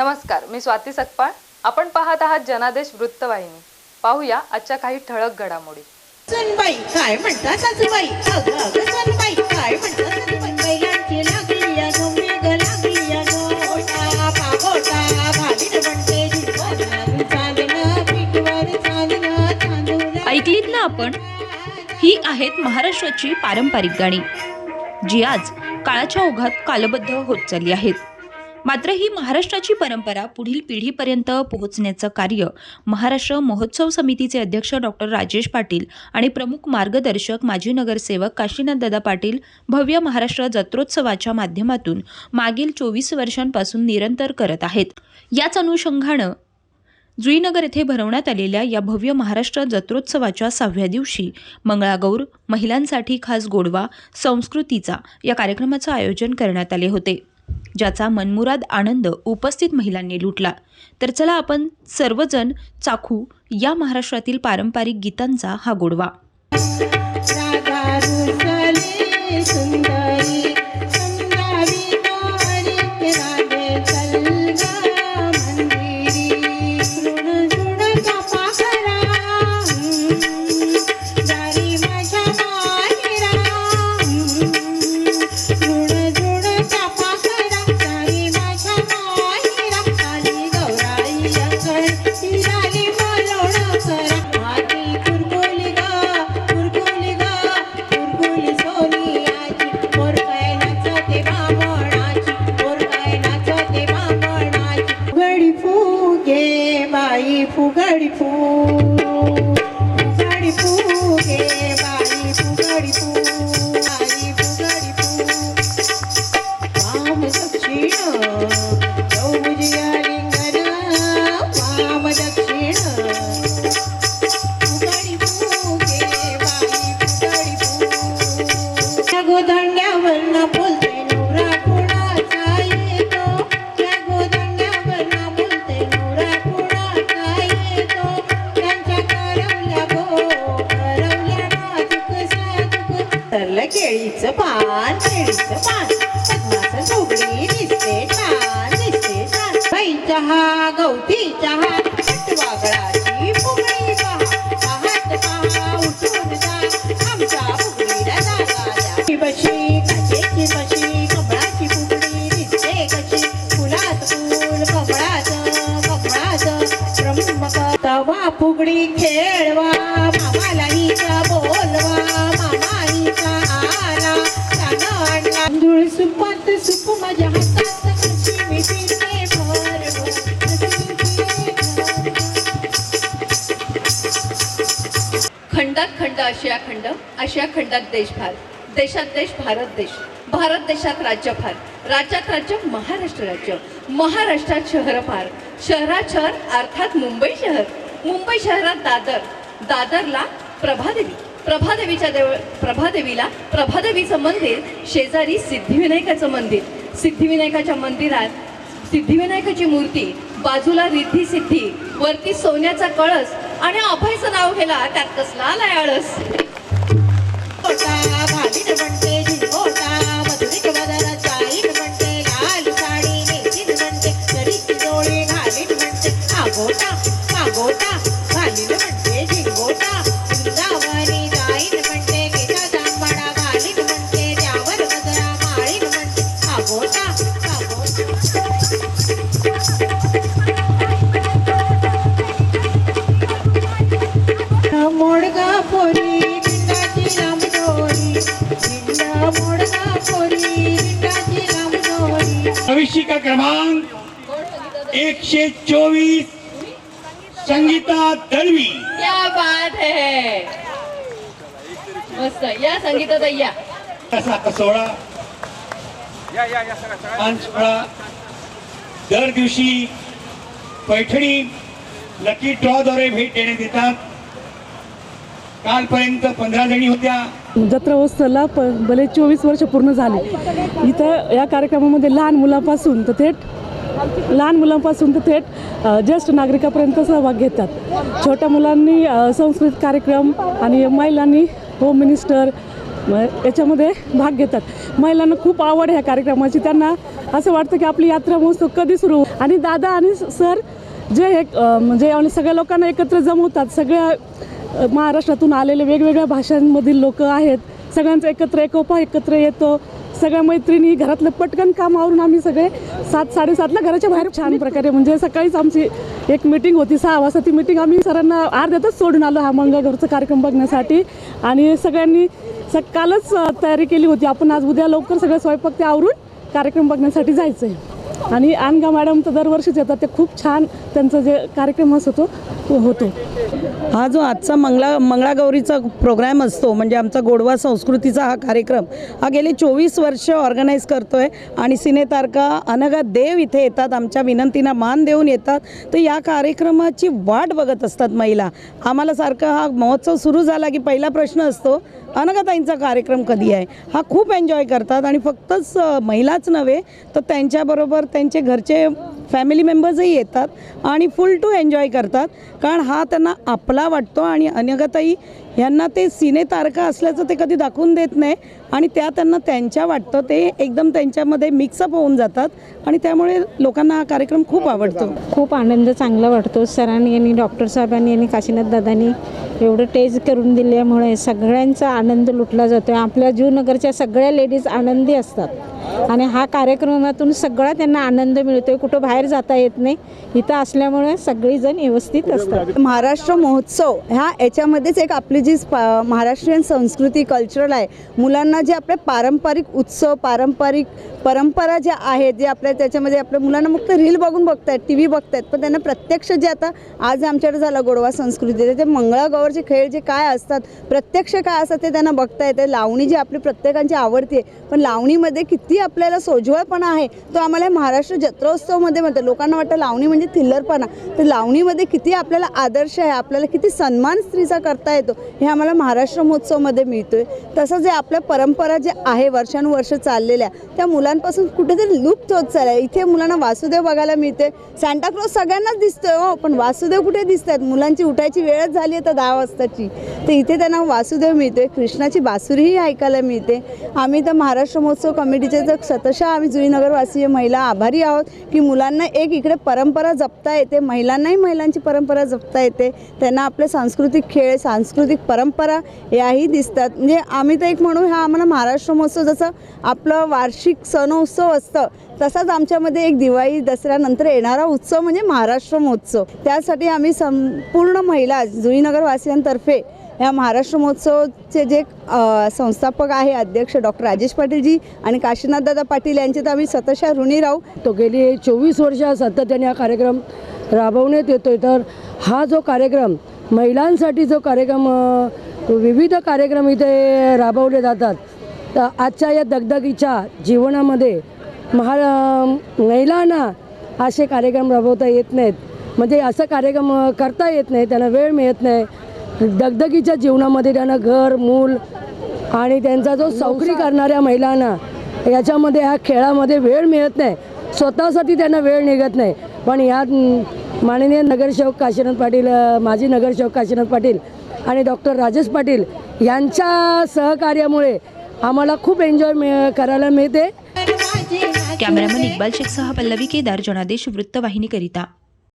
नमस्कार मी स्वाती सकपाळ. आपण पाहत आहात जनादेश वृत्तवाहिनी. पाहूया आजच्या काही ठळक घडामोडी. सुनबाई काय सासूबाई सुनबाई? काय बैलांची लागली या लागली या गोटा पागोटा म्हणते ऐकलीत ना आपण? ही आहेत महाराष्ट्राची पारंपरिक गाणी जी आज काळाच्या ओघात कालबद्ध होत चालली आहेत. मात्र ही महाराष्ट्राची परंपरा पुढील पिढीपर्यंत पोहोचण्याचं कार्य महाराष्ट्र महोत्सव समितीचे अध्यक्ष डॉक्टर राजेश पाटील आणि प्रमुख मार्गदर्शक माजी नगरसेवक काशीनाथदादा पाटील भव्य महाराष्ट्र जत्रोत्सवाच्या माध्यमातून मागील चोवीस वर्षांपासून निरंतर करत आहेत. याच अनुषंगानं जुईनगर येथे भरवण्यात आलेल्या या भव्य महाराष्ट्र जत्रोत्सवाच्या सहाव्या दिवशी मंगळागौर महिलांसाठी खास गोडवा संस्कृतीचा या कार्यक्रमाचं आयोजन करण्यात आले होते. ज्याचा मनमुराद आनंद उपस्थित महिलांनी लुटला. तर चला आपण सर्वजण चाखू या महाराष्ट्रातील पारंपरिक गीतांचा हा गोडवा. फू त्या बोलते नवरा कुणाचा येतो? बोलते नवरा कुणाचा येतो? त्यांच्या करवल्या गो करवल्या नाजूक साजूक. तरलं केळीचं पान केळीचं पान. पद्माचं दिसते छान दिसते छान. बाई चहा गवती चहा वागळा फुगडी खेळवा मामालाईचा बोलवा मामाईचा आला आणला. तांदूळ सुपात सुप माझ्या हातात कशी खंडात खंड आशिया खंड आशिया खंडात देशभार देशात देश भारत देश भारत देशात राज्यभार राज्यात राज्य महाराष्ट्र राज्य महाराष्ट्रात शहर फार शहरात शहर अर्थात मुंबई शहर. मुंबई शहरात दादर. दादरला प्रभादेवी. प्रभादेवीच्या देव प्रभादेवीला प्रभादेवीचं मंदिर शेजारी सिद्धिविनायकाचं मंदिर. सिद्धिविनायकाच्या मंदिरात सिद्धिविनायकाची मूर्ती बाजूला रिद्धी सिद्धी वरती सोन्याचा कळस आणि अभयचं नाव घेला त्यात कसला आलाय आळस. गोटा म्हणते म्हणते मागोटा म्हणते वृंदावनी जाईन म्हणते केचा जांभळा घालीन म्हणते त्यावर माळीन म्हणते. मोडगा पोरी बिंडाची लांब मोडगा पोरी बिंडाची लांब प्रविष्टिका क्रमांक? एकशे चोवीस. संगीता दळवी क्या बात है। मस्त. या संगीतात या. सोहळा हा सोहळा दर दिवशी पैठणी लकी ड्रॉद्वारे भेट देण्यात येतात. कालपर्यंत पंधरा जणी होत्या. जत्रा उत्सवाला प भले चोवीस वर्ष पूर्ण झाली. इथं या कार्यक्रमामध्ये लहान मुलांपासून तर थेट लहान मुलांपासून तर थेट ज्येष्ठ नागरिकापर्यंत सहभाग घेतात. छोट्या मुलांनी संस्कृत कार्यक्रम आणि महिलांनी होम मिनिस्टर याच्यामध्ये भाग घेतात. महिलांना खूप आवड आहे ह्या कार्यक्रमाची. त्यांना असं वाटतं की आपली यात्रा महोत्सव कधी सुरू आणि दादा आणि सर जे एक म्हणजे आणि सगळ्या लोकांना एकत्र जमवतात. सगळ्या महाराष्ट्रातून आलेले वेगवेगळ्या भाषांमधील लोक आहेत. सगळ्यांचा एकत्र एकोपा एकत्र येतो. सगळ्या मैत्रिणी घरातलं पटकन काम आवरून आम्ही सगळे सात साडेसातला घराच्या बाहेर छान प्रकारे म्हणजे सकाळीच आमची एक मीटिंग होती सहा वाजता ती मीटिंग आम्ही सरांना अर्ध्यातच सोडून आलो हा मंगळगौरचा कार्यक्रम बघण्यासाठी. आणि सगळ्यांनी सकाळच तयारी केली होती आपण आज उद्या लवकर सगळं स्वयंपाक ते आवरून कार्यक्रम बघण्यासाठी जायचं आहे आणि अनगा मॅडम तर दरवर्षीच येतात. ते खूप छान त्यांचा जे कार्यक्रम असतो तो होतो. हा जो आजचा मंगळा मंगळागौरीचा प्रोग्रॅम असतो म्हणजे आमचा गोडवा संस्कृतीचा हा कार्यक्रम हा गेले चोवीस वर्ष ऑर्गनाईज करतो आहे आणि सिनेतारका अनगा देव इथे येतात आमच्या विनंतींना मान देऊन येतात. तर या कार्यक्रमाची वाट बघत असतात महिला. आम्हाला सारखा हा महोत्सव सुरू झाला की पहिला प्रश्न असतो अनघाताईंचा कार्यक्रम कधी आहे? हा खूप एन्जॉय करतात आणि फक्तच महिलाच नव्हे तर त्यांच्याबरोबर त्यांचे घरचे फॅमिली मेंबर्सही येतात आणि फुल टू एन्जॉय करतात. कारण हा त्यांना आपला वाटतो आणि अनघाताई यांना ते सिने तारका असल्याचं ते कधी दाखवून देत नाही. आणि त्या त्यांना त्यांच्या वाटतं ते एकदम त्यांच्यामध्ये मिक्सअप होऊन जातात. आणि त्यामुळे लोकांना हा कार्यक्रम खूप आवडतो. खूप आनंद चांगला वाटतो. सरांनी आणि डॉक्टर साहेबांनी आणि काशीनाथ दादांनी एवढं टेज करून दिल्यामुळे सगळ्यांचा आनंद लुटला जातो आपल्या जीवनगरच्या सगळ्या लेडीज आनंदी असतात. आणि हा कार्यक्रमातून सगळा त्यांना आनंद मिळतो कुठं बाहेर जाता येत नाही. इथं असल्यामुळे सगळीजण व्यवस्थित असतात. महाराष्ट्र महोत्सव ह्या याच्यामध्येच एक आपली जी स्पा- महाराष्ट्रीयन संस्कृती कल्चरल आहे. मुलांना जे आपले पारंपरिक उत्सव पारंपरिक परंपरा ज्या आहेत जे आपल्या त्याच्यामध्ये आपल्या मुलांना फक्त रील बघून बघतायत टी व्ही बघतायत पण त्यांना प्रत्यक्ष जे आता आज आमच्याकडे झालं गोडवा संस्कृती ते मंगळागौरचे खेळ जे काय असतात प्रत्यक्ष काय असतात ते त्यांना बघता येते लावणी जी आपली प्रत्येकांची आवडती आहे पण लावणीमध्ये किती आपल्याला सोज्वळपणा आहे तो आम्हाला महाराष्ट्र जत्रोत्सवमध्ये म्हणतात. लोकांना वाटतं लावणी म्हणजे थिल्लरपणा. तर लावणीमध्ये किती आपल्याला आदर्श आहे आपल्याला किती सन्मान स्त्रीचा करता येतो हे आम्हाला महाराष्ट्र महोत्सवमध्ये मिळतोय. तसं जे आपल्या परंपरा जे आहे वर्षानुवर्ष चाललेल्या त्या मुलांपासून कुठेतरी लुप्त होत चालल्या. इथे मुलांना वासुदेव बघायला मिळते सांताक्लॉज सगळ्यांनाच दिसतोय हो पण वासुदेव कुठे दिसत आहेत मुलांची उठायची वेळच झाली आहे तर दहा वाजताची. तर इथे त्यांना वासुदेव मिळतोय. कृष्णाची बासुरीही ऐकायला मिळते. आम्ही तर महाराष्ट्र महोत्सव कमिटीचे तर सतशा आम्ही जुईनगरवासीय महिला आभारी आहोत की मुलांना एक इकडे परंपरा जपता येते. महिलांनाही महिलांची परंपरा जपता येते. त्यांना आपले सांस्कृतिक खेळ सांस्कृतिक परंपरा याही दिसतात. म्हणजे आम्ही तर एक म्हणू हा आम्हाला महाराष्ट्र महोत्सव जसं आपलं वार्षिक सण उत्सव असतं तसाच आमच्यामध्ये एक दिवाळी दसऱ्यानंतर येणारा उत्सव म्हणजे महाराष्ट्र महोत्सव. त्यासाठी आम्ही संपूर्ण महिला जुईनगरवासियांतर्फे या महाराष्ट्र महोत्सवचे जे संस्थापक आहे अध्यक्ष डॉक्टर राजेश पाटीलजी आणि काशीनाथदादा पाटील यांचे तर आम्ही सतशा ऋणी राहू. तो गेली चोवीस वर्ष सातत्याने हा कार्यक्रम राबवण्यात येतोय. तर हा जो कार्यक्रम महिलांसाठी जो कार्यक्रम विविध कार्यक्रम इथे राबवले जातात तर आजच्या या दगदगीच्या जीवनामध्ये महा महिलांना असे कार्यक्रम राबवता येत नाहीत. म्हणजे असं कार्यक्रम करता येत नाही त्यांना वेळ मिळत नाही. दगदगीच्या जीवनामध्ये त्यांना घर मूल आणि त्यांचा जो नोकरी करणाऱ्या महिलांना याच्यामध्ये ह्या खेळामध्ये वेळ मिळत नाही. स्वतःसाठी त्यांना वेळ निघत नाही. पण म, माननीय नगरसेवक काशीनाथ पाटील माजी नगरसेवक काशीनाथ पाटील आणि डॉक्टर राजेश पाटील यांच्या सहकार्यामुळे आम्हाला खूप एन्जॉय मिळ करायला मिळते. कॅमेरामन इक्बाल शेखसह पल्लवी केदार जनादेश वृत्तवाहिनीकरिता.